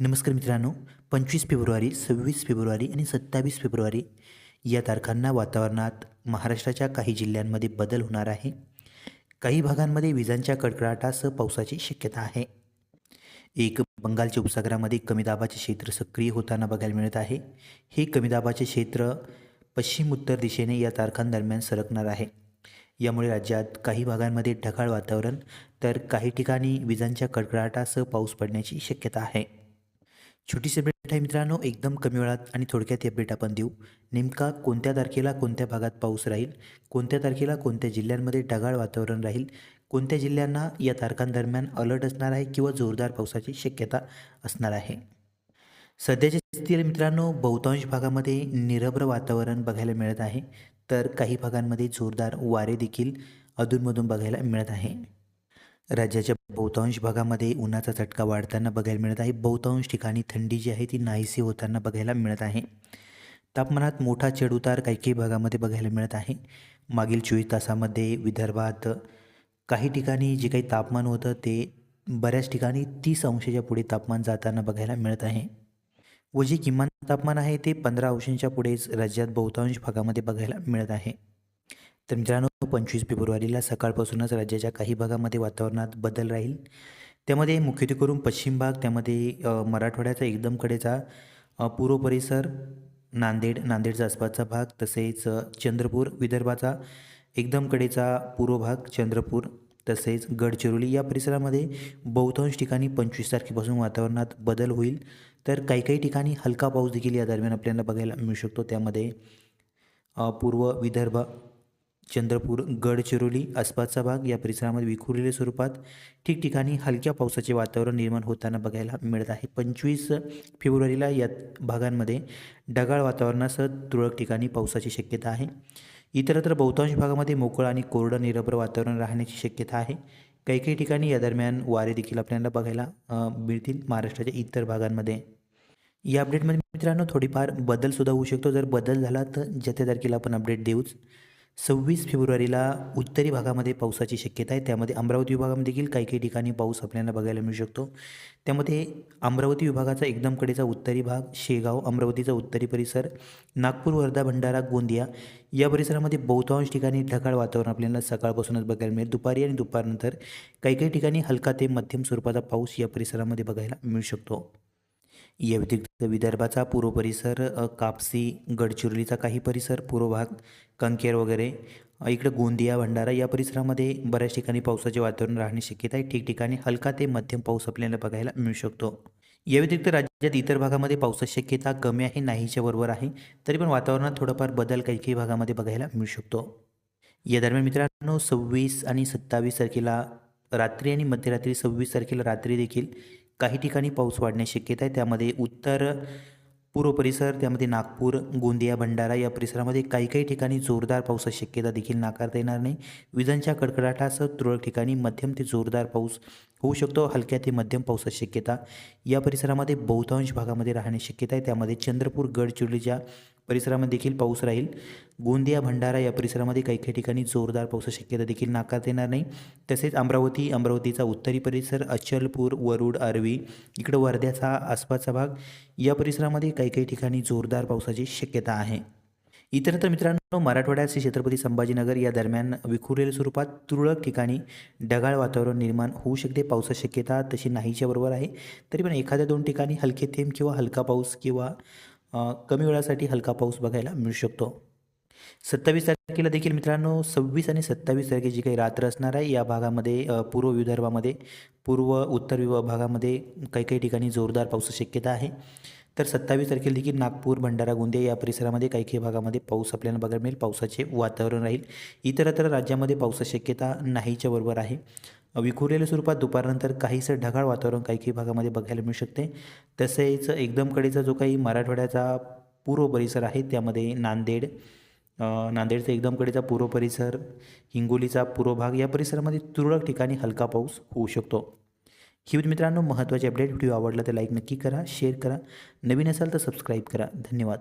नमस्कार मित्रांनो पंचवीस फेब्रुवारी सव्वीस फेब्रुवारी आणि सत्तावीस फेब्रुवारी या तारखांना वातावरणात महाराष्ट्राच्या काही जिल्ह्यांमध्ये बदल होणार आहे. काही भागांमध्ये विजांच्या कडकडाटासह पावसाची शक्यता आहे. एक बंगालच्या उपसागरामध्ये कमी दाबाचे क्षेत्र सक्रिय होताना बघायला मिळत आहे. हे कमी दाबाचे क्षेत्र पश्चिम उत्तर दिशेने या तारखांदरम्यान सरकणार आहे. यामुळे राज्यात काही भागांमध्ये ढगाळ वातावरण तर काही ठिकाणी विजांच्या कडकडाटासह पाऊस पडण्याची शक्यता आहे. छोटीशी अपडेट आहे मित्रांनो. एकदम कमी वेळात आणि थोडक्यात ही अपडेट आपण देऊ. नेमका कोणत्या तारखेला कोणत्या भागात पाऊस राहील? कोणत्या तारखेला कोणत्या जिल्ह्यांमध्ये ढगाळ वातावरण राहील? कोणत्या जिल्ह्यांना या तारखांदरम्यान अलर्ट असणार आहे किंवा जोरदार पावसाची शक्यता असणार आहे? सध्याच्या स्थितीला मित्रांनो बहुतांश भागामध्ये निरभ्र वातावरण बघायला मिळत आहे. तर काही भागांमध्ये जोरदार वारे देखील अधूनमधून बघायला मिळत आहे. राज्याच्या बहुतांश भागामध्ये उन्हाचा चटका वाढताना बघायला मिळत आहे. बहुतांश ठिकाणी थंडी जी आहे ती नाहीशी होताना बघायला मिळत आहे. तापमानात मोठा चढउतार काही काही भागामध्ये बघायला मिळत आहे. मागील चोवीस तासामध्ये विदर्भात काही ठिकाणी जे काही तापमान होतं ते बऱ्याच ठिकाणी तीस अंशाच्या पुढे तापमान जाताना बघायला मिळत आहे. व जे किमान तापमान आहे ते पंधरा अंशांच्या पुढेच राज्यात बहुतांश भागामध्ये बघायला मिळत आहे. तर मित्रांनो पंचवीस फेब्रुवारीला सकाळपासूनच राज्याच्या काही भागामध्ये वातावरणात बदल राहील. त्यामध्ये मुख्यत्वे करून पश्चिम भाग त्यामध्ये मराठवाड्याचा एकदम कडेचा पूर्व परिसर नांदेड नांदेडचा आसपासचा भाग तसेच चंद्रपूर विदर्भाचा एकदम कडेचा पूर्व भाग चंद्रपूर तसेच गडचिरोली या परिसरामध्ये बहुतांश ठिकाणी पंचवीस तारखेपासून वातावरणात बदल होईल. तर काही काही ठिकाणी हलका पाऊस देखील या दरम्यान आपल्याला बघायला मिळू शकतो. त्यामध्ये पूर्व विदर्भ चंद्रपूर गडचिरोली आसपासचा भाग या परिसरामध्ये विखुरलेल्या स्वरूपात ठिकठिकाणी हलक्या पावसाचे वातावरण निर्माण होताना बघायला मिळत आहे. पंचवीस फेब्रुवारीला या भागांमध्ये ढगाळ वातावरणासह तुरळक ठिकाणी पावसाची शक्यता आहे. इतरत्र बहुतांश भागामध्ये मोकळं आणि कोरडं निरभ्र वातावरण राहण्याची शक्यता आहे. काही काही ठिकाणी या दरम्यान वारे देखील आपल्याला बघायला मिळतील महाराष्ट्राच्या इतर भागांमध्ये. या अपडेटमध्ये मित्रांनो थोडीफार बदलसुद्धा होऊ शकतो. जर बदल झाला तर ज्या त्या तारखेला आपण अपडेट देऊच. सव्वीस फेब्रुवारीला उत्तरी भागामध्ये पावसाची शक्यता आहे. त्यामध्ये अमरावती विभागामध्ये देखील काही काही ठिकाणी पाऊस आपल्याला बघायला मिळू शकतो. त्यामध्ये अमरावती विभागाचा एकदम कडेचा उत्तरी भाग शेगाव अमरावतीचा उत्तरी परिसर नागपूर वर्धा भंडारा गोंदिया या परिसरामध्ये बहुतांश ठिकाणी ढगाळ वातावरण आपल्याला सकाळपासूनच बघायला मिळेल. दुपारी आणि दुपारनंतर काही काही ठिकाणी हलका ते मध्यम स्वरूपाचा पाऊस या परिसरामध्ये बघायला मिळू शकतो. या व्यतिरिक्त विदर्भाचा पूर्व परिसर कापसी गडचिरोलीचा काही परिसर पूर्व भाग कंकेर वगैरे इकडं गोंदिया भंडारा या परिसरामध्ये बऱ्याच ठिकाणी पावसाचे वातावरण राहण्याची शक्यता आहे. ठिकठिकाणी हलका ते मध्यम पाऊस आपल्याला बघायला मिळू शकतो. या व्यतिरिक्त राज्यात इतर भागामध्ये पावसाची शक्यता कमी आहे नाहीच्या बरोबर आहे. तरी पण वातावरणात थोडाफार बदल काही काही भागामध्ये बघायला मिळू शकतो. या दरम्यान मित्रांनो सव्वीस आणि सत्तावीस तारखेला रात्री आणि मध्यरात्री सव्वीस तारखेला रात्री देखील काही ठिकाणी पाऊस वाढण्याची शक्यता आहे. त्यामध्ये उत्तर पूर्व परिसर त्यामध्ये नागपूर गोंदिया भंडारा या परिसरामध्ये काही काही ठिकाणी जोरदार पावसाची शक्यता देखील नाकारता येणार नाही. विजांच्या कडकडाटासह तुरळक ठिकाणी मध्यम ते जोरदार पाऊस होऊ शकतो. हलक्या ते मध्यम पावसाची शक्यता या परिसरामध्ये बहुतांश भागामध्ये राहण्याची शक्यता आहे. त्यामध्ये चंद्रपूर गडचिरोलीच्या परिसरामध्ये देखील पाऊस राहील. गोंदिया भंडारा या परिसरामध्ये काही काही ठिकाणी जोरदार पावसाची शक्यता देखील नाकारता येणार नाही. तसेच अमरावती अमरावतीचा उत्तरी परिसर अचलपूर वरुड आरवी इकडं वर्ध्याचा आसपासचा भाग या परिसरामध्ये काही काही ठिकाणी जोरदार पावसाची शक्यता आहे. इतरत्र मित्रांनो मराठवाड्यात श्री छत्रपती संभाजीनगर या दरम्यान विखुरलेल्या स्वरूपात तुरळक ठिकाणी ढगाळ वातावरण निर्माण होऊ शकते. पावसाची शक्यता तशी नाहीच्या बरोबर आहे. तरी पण एखाद्या दोन ठिकाणी हलके थेंब किंवा हलका पाऊस किंवा कमी वेळासाठी हलका पाऊस बघायला मिळू शकतो. सत्तावीस तारखेला देखील मित्रांनो सव्वीस आणि सत्तावीस तारखेची काही रात्र असणार आहे या भागामध्ये पूर्व विदर्भामध्ये पूर्व उत्तर विभाग भागामध्ये काही काही ठिकाणी जोरदार पावसाची शक्यता आहे. तर सत्तावीस तारखेला देखील नागपूर भंडारा गोंदिया या परिसरामध्ये काही काही भागामध्ये पाऊस आपल्याला बघायला मिळेल पावसाचे वातावरण राहील. इतरत्र राज्यामध्ये पावसाची शक्यता नाहीच्या बरोबर आहे. विखुरलेल्या स्वरूपात दुपारनंतर काहीसं ढगाळ वातावरण काही काही भागामध्ये बघायला मिळू शकते. तसेच एकदम कडेचा जो काही मराठवाड्याचा पूर्व परिसर आहे त्यामध्ये नांदेड नांदेडचा एकदम कडेचा पूर्व परिसर हिंगोलीचा पूर्व भाग या परिसरामध्ये तुरळक ठिकाणी हलका पाऊस होऊ शकतो. ही मित्रांनो महत्त्वाचे अपडेट व्हिडिओ आवडला तर लाईक नक्की करा शेअर करा. नवीन असाल तर सबस्क्राईब करा. धन्यवाद.